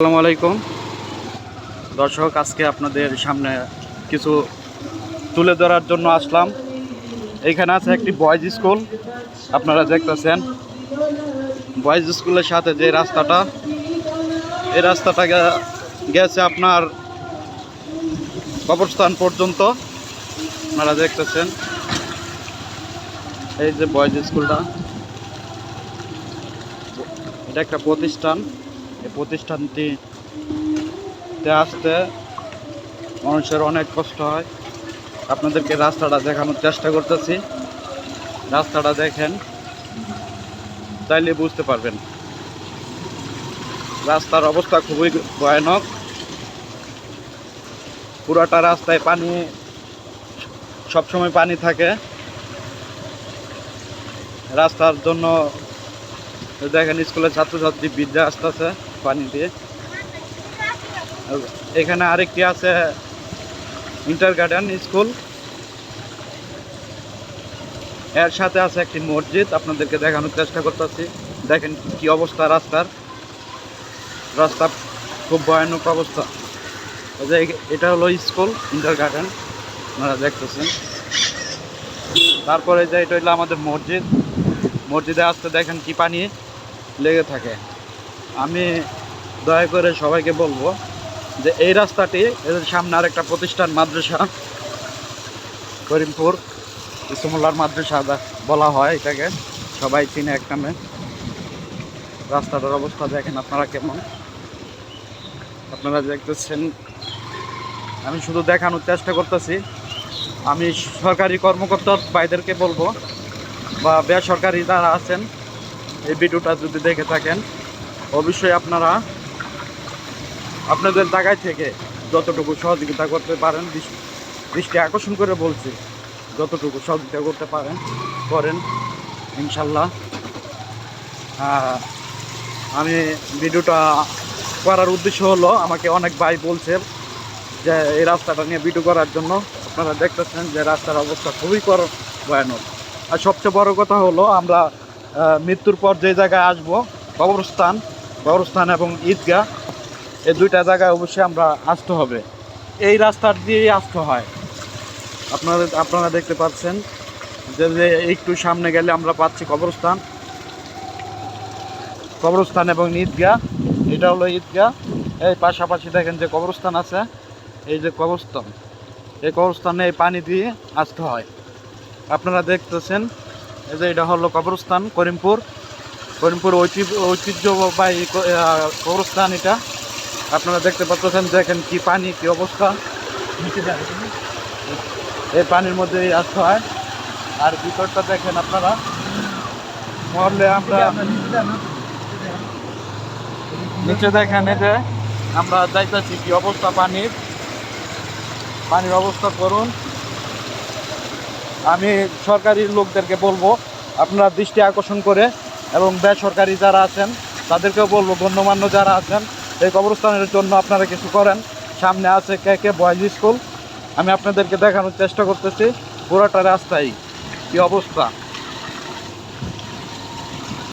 আসসালামু আলাইকুম। দর্শক, আজকে আপনাদের সামনে কিছু তুলে ধরার জন্য আসলাম। এখানে আছে একটি বয়েজ স্কুল আপনারা দেখতেছেন বয়েজ স্কুলের সাথে যে রাস্তাটা, এই রাস্তাটা গেছে আপনার কবরস্থান পর্যন্ত। আপনারা দেখতেছেন, এই যে বয়েজ স্কুলটা এটা একটা প্রতিষ্ঠান। এই প্রতিষ্ঠানটি তে আসতে মানুষের অনেক কষ্ট হয়। আপনাদেরকে রাস্তাটা দেখানোর চেষ্টা করতেছি। রাস্তাটা দেখেন তাইলে বুঝতে পারবেন। রাস্তার অবস্থা খুবই ভয়ানক। পুরাটা রাস্তায় পানি, সবসময় পানি থাকে। রাস্তার জন্য দেখেন, স্কুলের ছাত্রছাত্রী বিদ্যা আসতেছে। পানি দিয়ে। এখানে আরেকটি আছে ইন্টার গার্ডেন স্কুল। এর সাথে আছে একটি মসজিদ, আপনাদেরকে দেখানোর চেষ্টা করতেছি। দেখেন কি অবস্থা রাস্তার। রাস্তা খুব ভয়ানক অবস্থা। এটা হলো স্কুল, ইন্টার গার্ডেন, আপনারা দেখতেছেন। তারপরে যে এটা হলো আমাদের মসজিদ। মসজিদে আসতে দেখেন কি পানি লেগে থাকে। আমি দয়া করে সবাইকে বলব যে এই রাস্তাটি এদের সামনে আর একটা প্রতিষ্ঠান, মাদ্রাসা, করিমপুর ইসমুল্লার মাদ্রাসা বলা হয় এটাকে, সবাই চিনে এক নামে। রাস্তাটার অবস্থা দেখেন আপনারা কেমন? আপনারা দেখতেছেন, আমি শুধু দেখানোর চেষ্টা করতেছি। আমি সরকারি কর্মকর্তা ভাইদেরকে বলব, বা বেসরকারি যারা আছেন, এই ভিডিওটা যদি দেখে থাকেন অবশ্যই আপনারা আপনাদের জায়গায় থেকে যতটুকু সহযোগিতা করতে পারেন দৃষ- দৃষ্টি আকর্ষণ করে বলছি, যতটুকু সহযোগিতা করতে পারেন, করেন, ইনশাল্লাহ। আমি ভিডিওটা করার উদ্দেশ্য হলো, আমাকে অনেক ভাই বলছে যে এই রাস্তাটা নিয়ে ভিডিও করার জন্য। আপনারা দেখতেছেন যে রাস্তার অবস্থা খুবই কর, ভয়ানক। আর সবচেয়ে বড় কথা হলো, আমরা মৃত্যুর পর যে জায়গায় আসব, কবরস্থান কবরস্থান এবং ঈদগাহ, এই দুইটা জায়গায় অবশ্যই আমরা আসতে হবে। এই রাস্তার দিয়েই আসতে হয়। আপনারা আপনারা দেখতে পাচ্ছেন যে যে একটু সামনে গেলে আমরা পাচ্ছি কবরস্থান। কবরস্থান এবং ঈদগাহ, এটা হলো ঈদগাহ। এই পাশাপাশি দেখেন যে কবরস্থান আছে, এই যে কবরস্থান। এই কবরস্থানে এই পানি দিয়ে আসতে হয়। আপনারা দেখতেছেন, এই যে এটা হলো কবরস্থান, করিমপুর। করিমপুর ঐতিহ্য ঐতিহ্যবাহী কবরস্থান এটা। আপনারা দেখতে পাচ্ছেন, দেখেন কি পানি, কি অবস্থা। এই পানির মধ্যে আসতে হয়। আর ভিতরটা দেখেন আপনারা। মহলে আমরা নিচে দেখেন যে, আমরা যাইতেছি কি অবস্থা পানির। পানির অবস্থা করুন। আমি সরকারি লোকদেরকে বলব, আপনারা দৃষ্টি আকর্ষণ করে এবং বেসরকারি যারা আছেন, তাদেরকেও বলব, গণ্যমান্য যারা আছেন, এই কবরস্থানের জন্য আপনারা কিছু করেন। সামনে আছে কে কে বয়েজ স্কুল। আমি আপনাদেরকে দেখানোর চেষ্টা করতেছি, পুরোটা রাস্তায় কি অবস্থা।